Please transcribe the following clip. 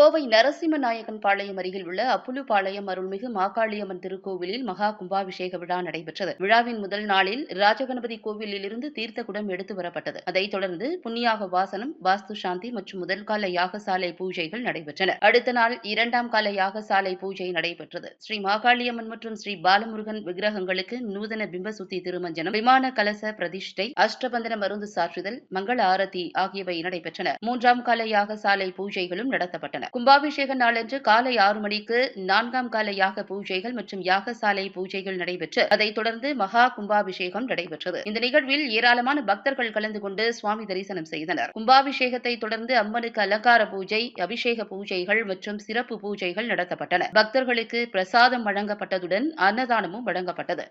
கோவை நரசிம்மநாயகன் பாளையம் அருகில் உள்ள அப்புலுபாளையம் அருள்மிகு மாகாளியம்மன் திருக்கோவிலில் மகா கும்பாபிஷேக விழா நடைபெற்றது. விழாவின் முதல் நாளில் ராஜகணபதி கோவிலிலிருந்து தீர்த்த குடம் எடுத்து வரப்பட்டது. அதைத் தொடர்ந்து புண்ணியாக வாசனம் வாஸ்து சாந்தி மற்றும் முதல் கால யாகசாலை பூஜைகள் நடைபெற்றன. அடுத்த நாள் இரண்டாம் கால யாகசாலை பூஜை நடைபெற்றது. ஸ்ரீ மாகாளியம்மன் மற்றும் ஸ்ரீ பாலமுருகன் விக்கிரகங்களுக்கு நூதன பிம்பசுத்தி திருமஞ்சனம் விமான கலச பிரதிஷ்டை அஷ்டபந்தன மருந்து சாற்றுதல் மங்கள ஆரத்தி ஆகியவை நடைபெற்றன. மூன்றாம் கால யாகசாலை பூஜைகளும் நடத்தப்பட்டன. கும்பாபிஷேக நாளன்று காலை ஆறு மணிக்கு நான்காம் கால யாக பூஜைகள் மற்றும் யாகசாலை பூஜைகள் நடைபெற்று அதைத் தொடர்ந்து மகா கும்பாபிஷேகம் நடைபெற்றது. இந்த நிகழ்வில் ஏராளமான பக்தர்கள் கலந்து கொண்டு சுவாமி தரிசனம் செய்தனர். கும்பாபிஷேகத்தை தொடர்ந்து அம்மனுக்கு அலங்கார பூஜை அபிஷேக பூஜைகள் மற்றும் சிறப்பு பூஜைகள் நடத்தப்பட்டன. பக்தர்களுக்கு பிரசாதம் வழங்கப்பட்டதுடன் அன்னதானமும் வழங்கப்பட்டது.